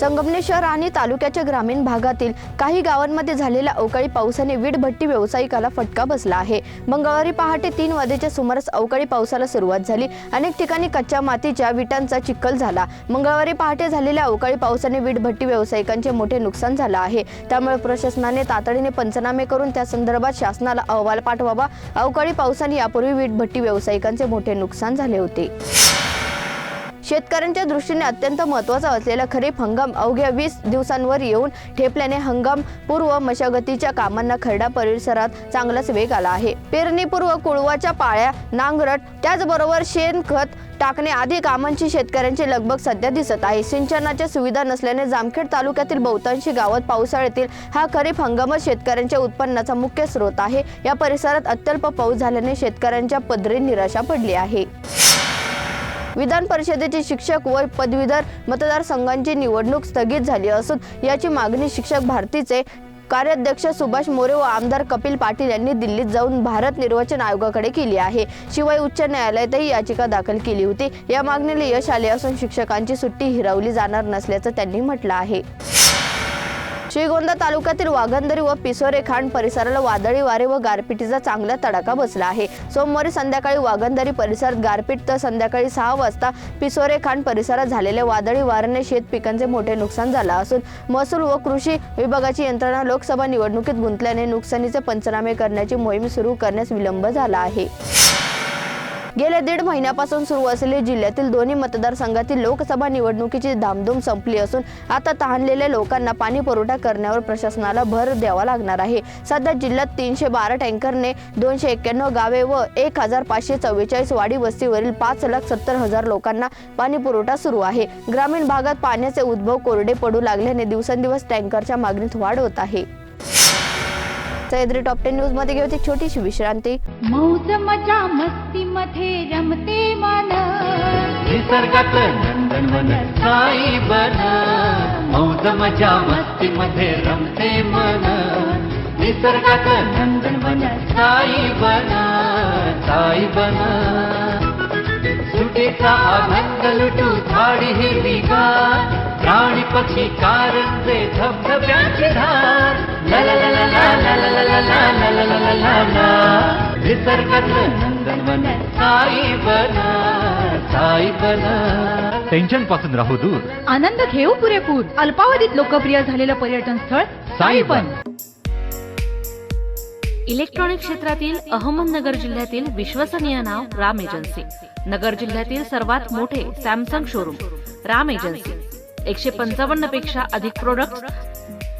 संगमनेर शहर आणि तालुक्याच्या ग्रामीण भागातील काही गावांमध्ये झालेल्या अवकाळी पावसाने वीटभट्टी व्यावसायिकाला फटका बसला आहे. मंगळवारी पहाटे तीन वाजेच्या सुमारास अवकाळी पावसाला सुरुवात झाली. अनेक ठिकाणी कच्च्या मातीच्या विटांचा चिखल झाला. मंगळवारी पहाटे झालेल्या अवकाळी पावसाने वीटभट्टी व्यावसायिकांचे मोठे नुकसान झालं आहे. त्यामुळे प्रशासनाने तातडीने पंचनामे करून त्या संदर्भात शासनाला अहवाल पाठवावा. अवकाळी पावसाने यापूर्वी वीटभट्टी व्यावसायिकांचे मोठे नुकसान झाले होते. शेतकऱ्यांच्या दृष्टीने अत्यंत महत्त्वाचा असलेला खरीप हंगाम अवघ्या वीस दिवसांवर येऊन ठेपल्याने हंगाम पूर्व मशागतीच्या कामांना खरडा परिसरात चांगलाच वेग आला आहे. पेरणीपूर्व कुळवाच्या पाळ्या नांगरट त्याचबरोबर शेणखत टाकणे आदी कामांची शेतकऱ्यांची लगबग सध्या दिसत आहे. सिंचनाच्या सुविधा नसल्याने जामखेड तालुक्यातील बहुतांशी गावात पावसाळ्यातील हा खरीप हंगामच शेतकऱ्यांच्या उत्पन्नाचा मुख्य स्रोत आहे. या परिसरात अत्यल्प पाऊस झाल्याने शेतकऱ्यांच्या पदरी निराशा पडली आहे. विधान परिषदेचे शिक्षक व पदवीधर मतदारसंघांची निवडणूक स्थगित झाली असून याची मागणी शिक्षक भारतीचे कार्याध्यक्ष सुभाष मोरे व आमदार कपिल पाटील यांनी दिल्लीत जाऊन भारत निर्वाचन आयोगाकडे केली आहे. शिवाय उच्च न्यायालयातही याचिका दाखल केली होती. या मागणीला यश आले असून शिक्षकांची सुट्टी हिरावली जाणार नसल्याचं त्यांनी म्हटलं आहे. श्रीगोंदा तालुक्यातील वाघंदरी व पिसोरे खांड परिसराला वादळी वारे व गारपिटीचा चांगला तडाखा बसला आहे. सोमवारी संध्याकाळी वाघंदरी परिसरात गारपीट तर संध्याकाळी सहा वाजता पिसोरे खांड परिसरात झालेल्या वादळी वाऱ्याने शेत पिकांचे मोठे नुकसान झालं असून महसूल व कृषी विभागाची यंत्रणा लोकसभा निवडणुकीत गुंतल्याने नुकसानीचे पंचनामे करण्याची मोहीम सुरू करण्यास विलंब झाला आहे. गेल्या दीड महिन्यापासून सुरू असलेली जिल्ह्यातील दोन्ही मतदारसंघातील लोकसभा निवडणुकीची धामधूम संपली असून आता तहानलेल्या लोकांना पाणी पुरवठा करण्यावर प्रशासनाला भर द्यावा लागणार आहे. सध्या जिल्ह्यात तीनशे बारा टँकरने दोनशे एक्क्याण्णव गावे व एक हजार पाचशे चव्वेचाळीस वाडी वस्तीवरील पाच लाख सत्तर हजार लोकांना पाणी पुरवठा सुरू आहे. ग्रामीण भागात पाण्याचे उद्भव कोरडे पडू लागल्याने दिवसेंदिवस टँकरच्या मागणीत वाढ होत आहे. सह्याद्री टॉप टेन न्यूजमध्ये घेऊ एक छोटीशी विश्रांती. मौज मजा मस्ती मध्ये रमते मन. निसर्गात नंदनवन साई बन. मौज मजा मस्ती मध्ये रमते मन. निसर्गात नंदनवन साई बन. साई बन. सुटीचा आनंद लुटू झाडी हिरवीगार प्राणी पक्षी कारंजे धबधब्याची धार. टेन्शनपासून राहू दूर. आनंद घेऊ पुरेपूर. अल्पावधीत लोकप्रिय झालेलं पर्यटन स्थळ साईबन इलेक्ट्रॉनिक क्षेत्रातील अहमदनगर जिल्ह्यातील विश्वसनीय नाव राम एजन्सी. नगर जिल्ह्यातील सर्वात मोठे सॅमसंग शोरूम राम एजन्सी. एकशे पंचावन्नपेक्षा अधिक प्रोडक्ट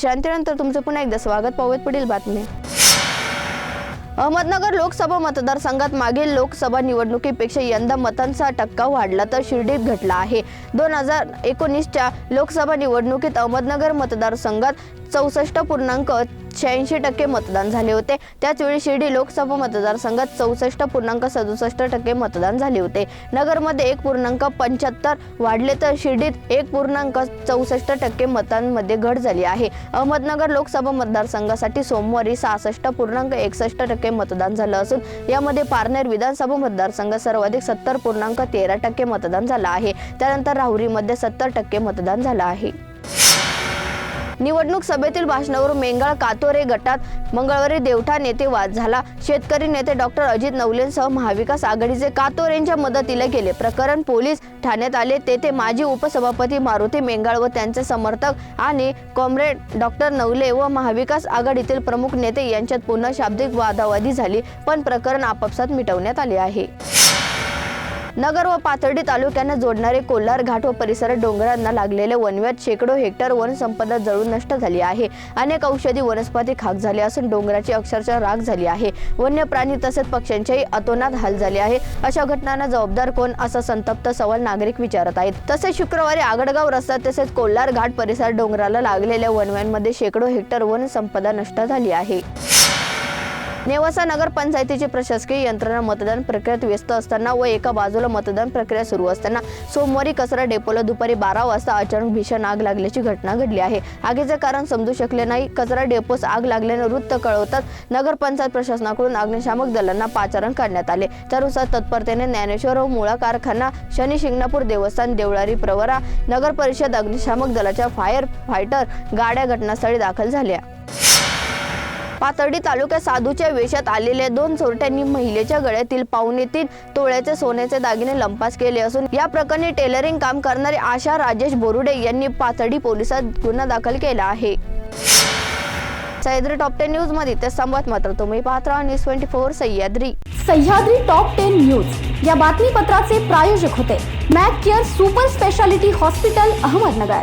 शांतीनंतर तुमचं पुन्हा एकदा स्वागत. पाहूयात पुढील बातमी. अहमदनगर लोकसभा मतदारसंघात मागील लोकसभा निवडणुकीपेक्षा यंदा मतांचा टक्का वाढला तर शिर्डीत घटला आहे. दोन हजार एकोणीसच्या लोकसभा निवडणुकीत अहमदनगर मतदारसंघात चौसष्ट पूर्णांक शहाऐंशी टक्के मतदान झाले होते. त्याचवेळी शिर्डी लोकसभा मतदारसंघात चौसष्ट पूर्णांक सदुसष्ट टक्के मतदान झाले होते. नगरमध्ये एक पूर्णांक पंच्याहत्तर वाढले तर शिर्डीत एक पूर्णांक चौसष्ट टक्के मतांमध्ये घट झाली आहे. अहमदनगर लोकसभा मतदारसंघासाठी सोमवारी सहासष्ट पूर्णांक एकसष्ट टक्के मतदान झालं असून यामध्ये पारनेर विधानसभा मतदारसंघात सर्वाधिक सत्तर पूर्णांक तेरा टक्के मतदान झालं आहे. त्यानंतर राहुरीमध्ये सत्तर टक्के मतदान झालं आहे. निवडणूक सभेतील भाषणावरून मेंगाळ कातोरे गटात मंगळवारी देवठा नेते वाद झाला. शेतकरी नेते डॉक्टर अजित नवलेंसह महाविकास आघाडीचे कातोरेंच्या मदतीला गेले. प्रकरण पोलीस ठाण्यात आले. तेथे माजी उपसभापती मारुती मेंगाळ व त्यांचे समर्थक आणि कॉम्रेड डॉक्टर नवले व महाविकास आघाडीतील प्रमुख नेते यांच्यात पुन्हा शाब्दिक वादावादी झाली पण प्रकरण आपापसात मिटवण्यात आले आहे. नगर व पाथर्डी तालुक्यांना जोडणारे कोल्हार घाट व परिसरात डोंगरांना लागलेले वनव्यात शेकडो हेक्टर वनसंपदा जळून नष्ट झाली आहे. अनेक औषधी वनस्पती खाक झाली असून डोंगराची अक्षरशः राग झाली आहे. वन्य प्राणी तसेच पक्ष्यांच्याही अतोनात हाल झाले आहे. अशा घटनांना जबाबदार कोण असा संतप्त सवाल नागरिक विचारत आहेत. तसेच शुक्रवारी आगडगाव रस्ता तसेच कोल्हार घाट परिसर डोंगराला लागलेल्या वनव्यांमध्ये शेकडो हेक्टर वनसंपदा नष्ट झाली आहे. नेवासा नगर पंचायतीची प्रशासकीय यंत्रणा मतदान प्रक्रियेत व्यस्त असताना व एका बाजूला मतदान प्रक्रिया सुरू असताना सोमवारी कचरा डेपोला दुपारी बारा वाजता अचानक भीषण आग लागल्याची घटना घडली आहे. आगीचे कारण समजू शकले नाही. कचरा डेपोस आग लागल्याने वृत्त कळवतात नगरपंचायत प्रशासनाकडून अग्निशामक दलांना पाचारण करण्यात आले. त्यानुसार तत्परतेने ज्ञानेश्वर व मुळा कारखाना शनी शिंगणापूर देवस्थान देवळारी प्रवरा नगर परिषद अग्निशामक दलाच्या फायर फायटर गाड्या घटनास्थळी दाखल झाल्या. पाथर्डी तालुक्यात साधूच्या वेशात आलेल्या दोन चोरट्यांनी महिलेच्या गळ्यातील पावणे तीन तोळ्याचे सोन्याचे दागिने लंपास केले असून या प्रकरणी टेलरिंग काम करणारे आशा राजेश बोरुडे यांनी पाथर्डी पोलिसात गुन्हा दाखल केला आहे. सह्याद्री टॉप टेन न्यूजमध्ये ते संवाद मात्र तुम्ही पाहत राहा. News twenty four Sahyadri. Sahyadri top ten news. या बातमीपत्राचे प्रायोजक होते. Mac care super speciality hospital Ahmednagar.